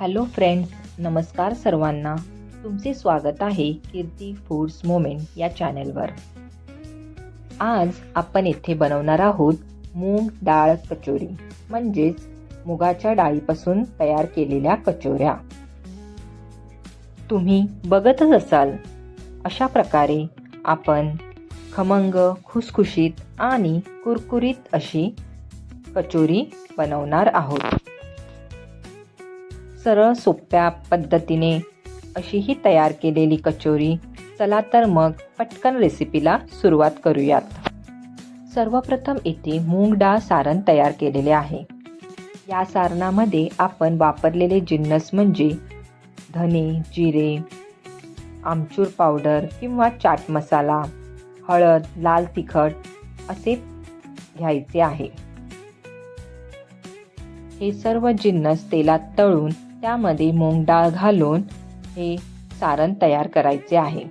Hello friends नमस्कार सर्वांना. तुमचे स्वागत आहे कीर्ती फूड्स मोमेंट या चॅनलवर आज आपण येथे बनवणार आहोत मूग डाळ कचोरी म्हणजेच मुगाच्या डाळीपासून तयार केलेल्या कचोऱ्या. तुम्ही बघतच असाल अशा प्रकारे आपण खमंग खुसखुशीत आणि कुरकुरीत अशी कचोरी बनवणार आहोत. सरळ सोप्या पद्धतीने अशी ही तयार केलेली कचोरी. चला तर मग पटकन रेसिपीला सुरुवात करूयात. सर्वप्रथम येथे मूग डाळ सारण तयार केलेले आहे. या सारणामध्ये आपण वापरलेले जिन्नस म्हणजे धने जिरे आमचूर पावडर किंवा चाट मसाला हळद लाल तिखट असे घ्यायचे आहे. हे सर्व जिन्नस तेलात तळून त्यामध्ये मूग डाळ घालून हे सारण तयार करायचे आहे.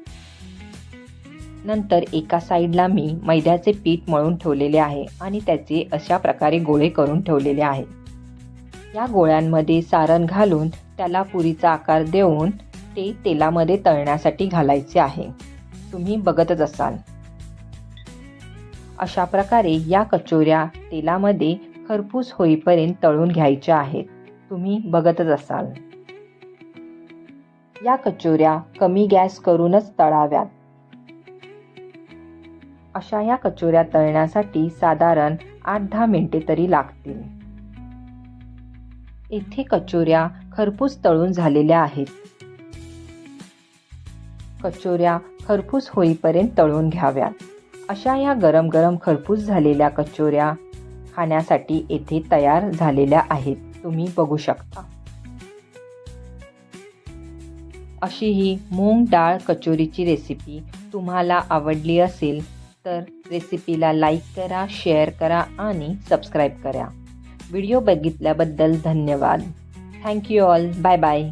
नंतर एका साईडला मी मैद्याचे पीठ मळून ठेवलेले आहे आणि त्याचे अशा प्रकारे गोळे करून ठेवलेले आहे. या गोळ्यांमध्ये सारण घालून त्याला पुरीचा आकार देऊन ते तेलामध्ये तळण्यासाठी घालायचे आहे. तुम्ही बघतच असाल. अशा प्रकारे या कचोऱ्या तेलामध्ये खरपूस होईपर्यंत तळून घ्यायच्या आहेत. तुम्ही बघतच असाल. या कचोऱ्या कमी गॅस करूनच तळाव्यात. अशा या कचोऱ्या तळण्यासाठी साधारण आठ दहा मिनिटे तरी लागतील. येथे कचोऱ्या खरपूस तळून झालेल्या आहेत. कचोऱ्या खरपूस होईपर्यंत तळून घ्याव्यात. अशा या गरम गरम खरपूस झालेल्या कचोऱ्या खाण्यासाठी येथे तयार झालेल्या आहेत. तुम्ही बघू शकता. अशी ही मूग डाळ कचोरीची रेसिपी तुम्हाला आवडली असेल तर रेसिपीला लाईक करा शेअर करा आणि सबस्क्राईब करा. व्हिडिओ बघितल्याबद्दल धन्यवाद. Thank you all bye bye